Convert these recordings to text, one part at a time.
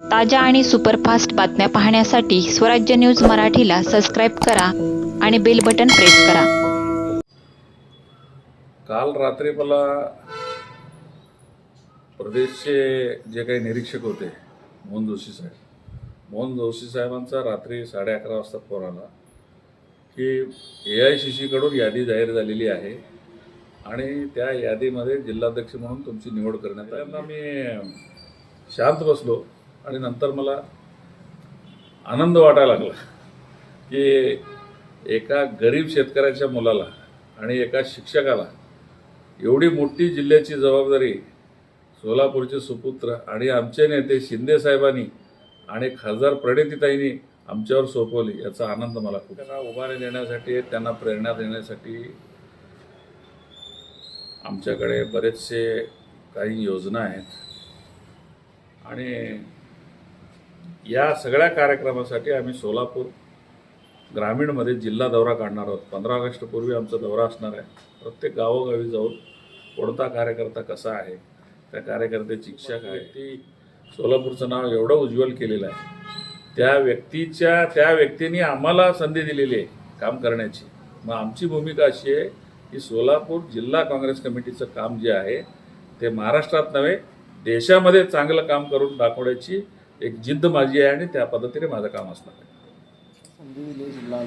ताज्या आणि सुपरफास्ट बातम्या पाहण्यासाठी स्वराज्य न्यूज मराठीला सबस्क्राईब करा आणि बेल बटन प्रेस करा. काल रात्री मला प्रदेशचे जे काही निरीक्षक होते मोहन जोशी साहेब. मोहन जोशी साहेबांचा रात्री साडे अकरा वाजता फोन आला की ए आय सी सीकडून यादी जाहीर झालेली आहे आणि त्या यादीमध्ये जिल्हाध्यक्ष म्हणून तुमची निवड करण्यात आली. मी शांत बसलो. आणि नंतर मला आनंद वाटायला लागला की एका गरीब शेतकऱ्याच्या मुलाला आणि एका शिक्षकाला एवढी मोठी जिल्ह्याची जबाबदारी सोलापूरचे सुपुत्र आणि आमचे नेते शिंदे साहेबांनी आणि खासदार प्रणितीताईंनी आमच्यावर सोपवली याचा आनंद मला खूप त्यांना उभारी देण्यासाठी त्यांना प्रेरणा देण्यासाठी आमच्याकडे बरेचसे काही योजना आहेत. आणि या सगळ्या कार्यक्रमासाठी आम्ही सोलापूर ग्रामीणमध्ये जिल्हा दौरा काढणार आहोत. पंधरा ऑगस्टपूर्वी आमचा दौरा असणार आहे. प्रत्येक गावोगावी जाऊन कोणता कार्यकर्ता कसा आहे त्या कार्यकर्त्याची इच्छा काय ती सोलापूरचं नाव एवढं उज्ज्वल केलेलं आहे. त्या व्यक्तीच्या त्या व्यक्तीने आम्हाला संधी दिलेली आहे काम करण्याची. मग आमची भूमिका अशी आहे की सोलापूर जिल्हा काँग्रेस कमिटीचं काम जे आहे ते महाराष्ट्रात नव्हे देशामध्ये चांगलं काम करून दाखवण्याची एक जिद्द माझी आहे आणि त्या पद्धतीने माझं काम असणार आहे. संधी जिल्हा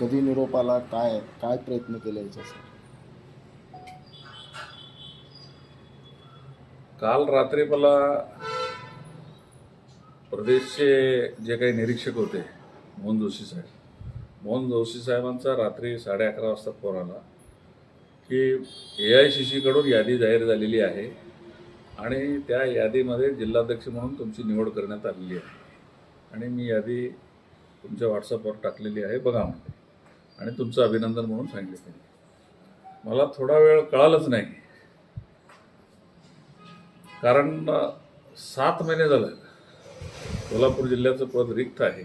कधी निरोप आला? काय? काय प्रयत्न केले याच्यासाठी? काल रात्री मला प्रदेशचे जे काही निरीक्षक होते मोहन जोशी साहेब. मोहन जोशी साहेबांचा रात्री साडे अकरा वाजता फोन आला की ए आय सी सीकडून यादी जाहीर झालेली आहे. आणि त्या यादीमध्ये जिल्हाध्यक्ष म्हणून तुमची निवड करण्यात आलेली आहे. आणि मी यादी तुमच्या व्हॉट्सअपवर टाकलेली आहे बघा म्हणजे आणि तुमचं अभिनंदन म्हणून सांगितलं त्यांनी मला थोडा वेळ कळालंच नाही. कारण सात महिने झालं. कोल्हापूर जिल्ह्याचं पद रिक्त आहे.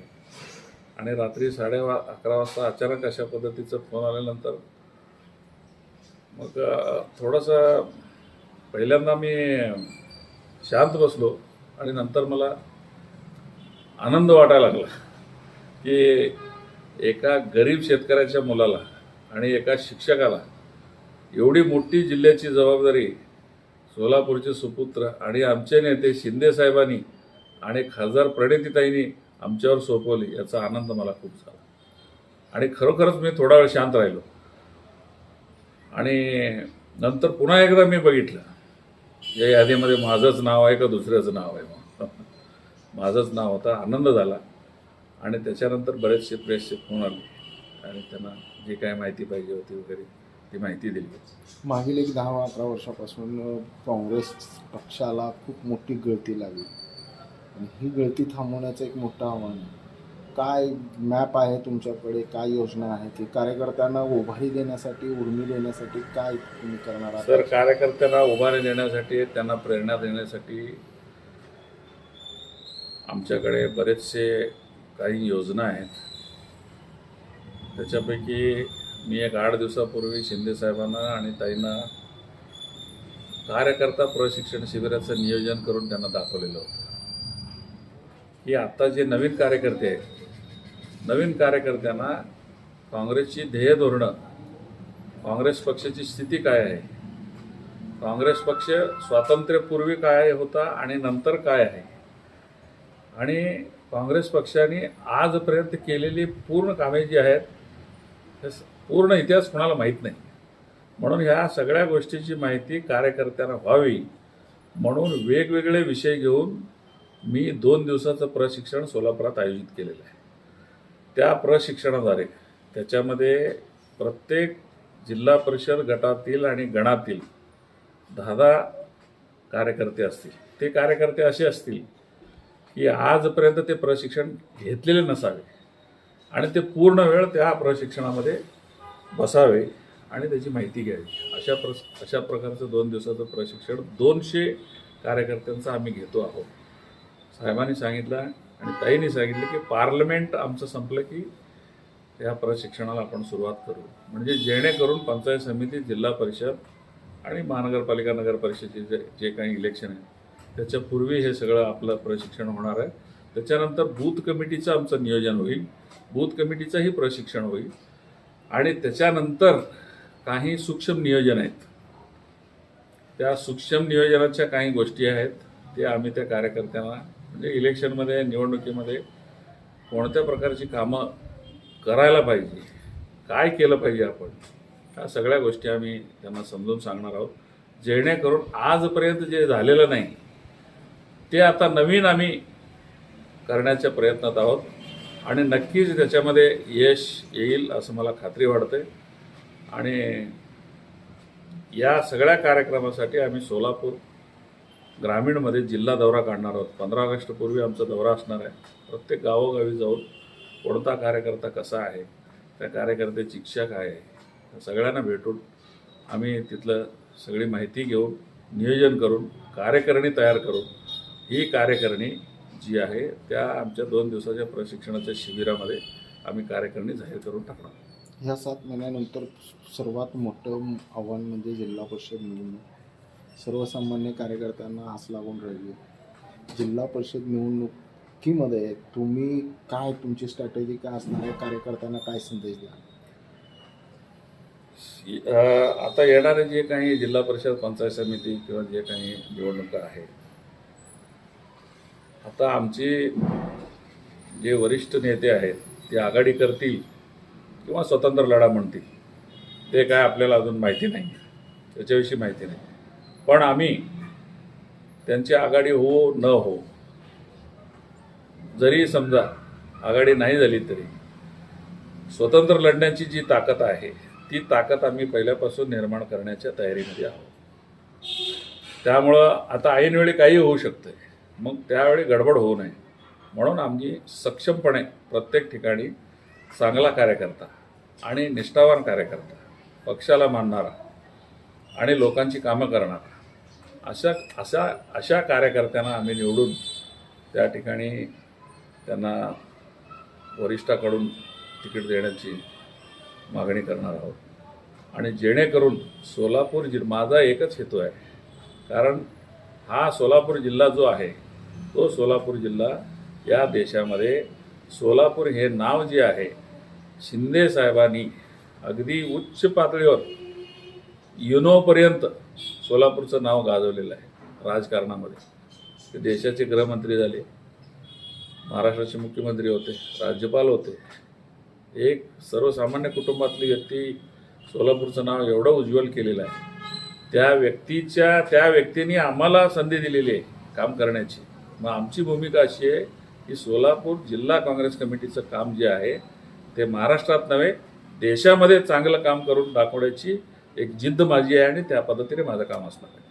आणि रात्री साडे वा अकरा वाजता अचानक अशा पद्धतीचं फोन आल्यानंतर मग थोडासा पहिल्यांदा मी शांत बसलो आणि नंतर मला आनंद वाटायला लागला की एका गरीब शेतकऱ्याच्या मुलाला आणि एका शिक्षकाला एवढी मोठी जिल्ह्याची जबाबदारी सोलापूरचे सुपुत्र आणि आमचे नेते शिंदेसाहेबांनी आणि खासदार प्रणितीताईंनी आमच्यावर सोपवली याचा आनंद मला खूप झाला. आणि खरोखरच मी थोडा वेळ शांत राहिलो. आणि नंतर पुन्हा एकदा मी बघितलं या यादीमध्ये माझंच नाव आहे का दुसऱ्याचं नाव आहे मग माझंच नाव होतं आनंद झाला. आणि त्याच्यानंतर बरेचसे प्रेसचे फोन आले. आणि त्यांना जी काय माहिती पाहिजे होती वगैरे ती माहिती दिली. मागील एक दहा अकरा वर्षापासून काँग्रेस पक्षाला खूप मोठी गळती लागली. आणि ही गळती थांबवण्याचं एक मोठं आव्हान आहे. काय मॅप आहे तुमच्याकडे? काय योजना आहे? की कार्यकर्त्यांना उभारी देण्यासाठी उर्मी देण्यासाठी काय तुम्ही करणार आहात? सर कार्यकर्त्यांना उभारी देण्यासाठी त्यांना प्रेरणा देण्यासाठी आमच्याकडे बरेचसे काही योजना आहेत. त्याच्यापैकी मी एक आठ दिवसापूर्वी शिंदे साहेबांना आणि ताईंना कार्यकर्ता प्रशिक्षण शिबिराचं नियोजन करून त्यांना दाखवलेलं होतं. की आत्ता जे नवीन कार्यकर्ते आहेत नवीन कार्यकर्त्यांना काँग्रेसची ध्येय धोरणं काँग्रेस पक्षाची स्थिती काय आहे? काँग्रेस पक्ष स्वातंत्र्यपूर्वी काय होता आणि नंतर काय आहे? आणि काँग्रेस पक्षाने आजपर्यंत केलेली पूर्ण कामे जी आहेत हे पूर्ण इतिहास कोणाला माहीत नाही. म्हणून ह्या सगळ्या गोष्टीची माहिती कार्यकर्त्यांना व्हावी म्हणून वेगवेगळे विषय घेऊन मी दोन दिवसाचं प्रशिक्षण सोलापुरात आयोजित केलेलं आहे. त्या प्रशिक्षणाद्वारे. त्याच्यामध्ये प्रत्येक जिल्हा परिषद गटातील आणि गणातील दहा दहा कार्यकर्ते असतील. ते कार्यकर्ते असे असतील की आजपर्यंत ते प्रशिक्षण घेतलेले नसावे आणि ते पूर्ण वेळ त्या प्रशिक्षणामध्ये बसावे आणि त्याची माहिती घ्यावी. अशा प्र अशा प्रकारचं दोन दिवसाचं प्रशिक्षण दोनशे कार्यकर्त्यांचं आम्ही घेतो आहोत. साहेबांनी सांगितलं आणि ताईंनी सांगितलं की पार्लमेंट आमचं संपलं की या प्रशिक्षणाला आपण सुरुवात करू. म्हणजे जेणेकरून पंचायत समिती जिल्हा परिषद आणि महानगरपालिका नगर परिषदेचे जे जे काही इलेक्शन आहे त्याच्यापूर्वी हे सगळं आपलं प्रशिक्षण होणार आहे. त्याच्यानंतर बूथ कमिटीचं आमचं नियोजन होईल. बूथ कमिटीचंही प्रशिक्षण होईल. आणि त्याच्यानंतर काही सूक्ष्म नियोजन आहेत. त्या सूक्ष्म नियोजनाच्या काही गोष्टी आहेत ते आम्ही त्या कार्यकर्त्यांना म्हणजे इलेक्शनमध्ये निवडणुकीमध्ये कोणत्या प्रकारची कामं करायला पाहिजे काय केलं पाहिजे आपण ह्या सगळ्या गोष्टी आम्ही त्यांना समजून सांगणार आहोत. जेणेकरून आजपर्यंत जे झालेलं नाही ते आता नवीन आम्ही करण्याच्या प्रयत्नात आहोत. आणि नक्कीच त्याच्यामध्ये यश येईल असं मला खात्री वाटते आणि या सगळ्या कार्यक्रमासाठी आम्ही सोलापूर ग्रामीणमध्ये जिल्हा दौरा काढणार आहोत. पंधरा ऑगस्टपूर्वी आमचा दौरा असणार आहे. प्रत्येक गावोगावी जाऊन कोणता कार्यकर्ता कसा आहे त्या कार्यकर्त्याची इच्छा काय आहे सगळ्यांना भेटून आम्ही तिथलं सगळी माहिती घेऊन नियोजन करून कार्यकारिणी तयार करून ही कार्यकारिणी जी आहे त्या आमच्या दोन दिवसाच्या प्रशिक्षणाच्या शिबिरामध्ये आम्ही कार्यकारिणी जाहीर करून टाकणार. ह्या सात महिन्यानंतर सर्वात मोठं आव्हान म्हणजे जिल्हा परिषद निवडणूक सर्वसामान्य कार्यकर्त्यांना आस लागून राहिली. जिल्हा परिषद निवडणुकीमध्ये तुम्ही काय तुमची स्ट्रॅटेजी काय असणार आहे? कार्यकर्त्यांना काय संदेश द्या आता येणारे जे काही जिल्हा परिषद पंचायत समिती किंवा जे काही निवडणुका आहेत आता आमची जे वरिष्ठ नेते आहेत ते आघाडी करतील किंवा स्वतंत्र लढा म्हणतील ते काय आपल्याला अजून माहिती नाही. त्याच्याविषयी माहिती नाही. पण आम्ही त्यांची आघाडी हो न हो जरी समजा आघाडी नाही झाली तरी स्वतंत्र लढण्याची जी ताकद आहे ती ताकद आम्ही पहिल्यापासून निर्माण करण्याच्या तयारीमध्ये आहोत. त्यामुळं आता ऐनवेळी काही होऊ शकतं मग त्यावेळी गडबड होऊ नये. म्हणून आम्ही सक्षमपणे प्रत्येक ठिकाणी चांगला कार्यकर्ता आणि निष्ठावान कार्यकर्ता पक्षाला मानणारा आणि लोकांची कामं करणार. अशा अशा अशा कार्यकर्त्यांना आम्ही निवडून त्या ठिकाणी त्यांना वरिष्ठाकडून तिकीट देण्याची मागणी करणार आहोत. आणि जेणेकरून सोलापूर जि माझा एकच हेतू आहे. कारण हा सोलापूर जिल्हा जो आहे तो सोलापूर जिल्हा या देशामध्ये सोलापूर हे नाव जे आहे शिंदे साहेबांनी अगदी उच्च पातळीवर युनोपर्यंत सोलापूरचं नाव गाजवलेलं आहे राजकारणामध्ये. ते देशाचे गृहमंत्री झाले महाराष्ट्राचे मुख्यमंत्री होते राज्यपाल होते. एक सर्वसामान्य कुटुंबातली व्यक्ती सोलापूरचं नाव एवढं उज्ज्वल केलेलं आहे. त्या व्यक्तीच्या त्या व्यक्तीने आम्हाला संधी दिलेली आहे काम करण्याची. मग आमची भूमिका अशी आहे की सोलापूर जिल्हा काँग्रेस कमिटीचं काम जे आहे ते महाराष्ट्रात नव्हे देशामध्ये चांगलं काम करून दाखवण्याची एक जिद्द माझी आहे आणि त्या पद्धतीने माझं काम असणार आहे.